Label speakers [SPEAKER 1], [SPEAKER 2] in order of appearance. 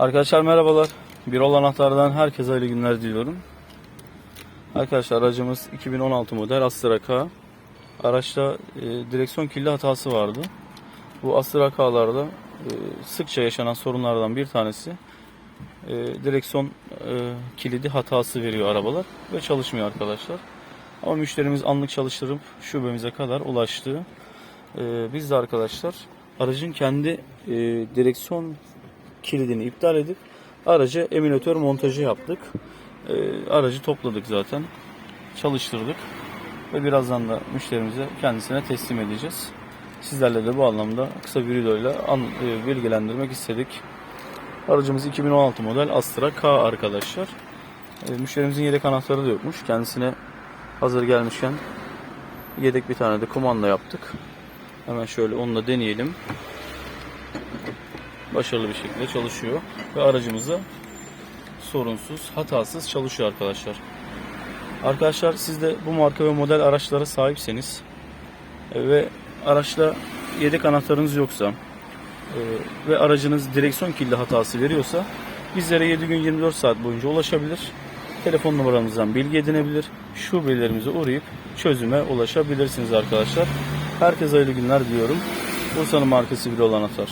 [SPEAKER 1] Arkadaşlar merhabalar. Bir ol anahtardan herkese hayırlı günler diliyorum. Arkadaşlar aracımız 2016 model Astra K. Araçta e, direksiyon kilidi hatası vardı. Bu Astra K'larda e, sıkça yaşanan sorunlardan bir tanesi e, direksiyon e, kilidi hatası veriyor arabalar ve çalışmıyor arkadaşlar. Ama müşterimiz anlık çalıştırıp şubemize kadar ulaştı. E, biz de arkadaşlar aracın kendi e, direksiyon kilidini iptal edip araca eminatör montajı yaptık. E, aracı topladık zaten. Çalıştırdık. Ve birazdan da müşterimize kendisine teslim edeceğiz. Sizlerle de bu anlamda kısa bir videoyla an, e, bilgilendirmek istedik. Aracımız 2016 model Astra K arkadaşlar. E, müşterimizin yedek anahtarı da yokmuş. Kendisine hazır gelmişken yedek bir tane de kumanda yaptık. Hemen şöyle onu da deneyelim başarılı bir şekilde çalışıyor ve aracımız da sorunsuz, hatasız çalışıyor arkadaşlar. Arkadaşlar siz de bu marka ve model araçlara sahipseniz e, ve araçla yedek anahtarınız yoksa e, ve aracınız direksiyon kilidi hatası veriyorsa bizlere 7 gün 24 saat boyunca ulaşabilir. Telefon numaramızdan bilgi edinebilir. Şubelerimize uğrayıp çözüme ulaşabilirsiniz arkadaşlar. Herkese hayırlı günler diliyorum. Bursa'nın markası bir olan anahtar.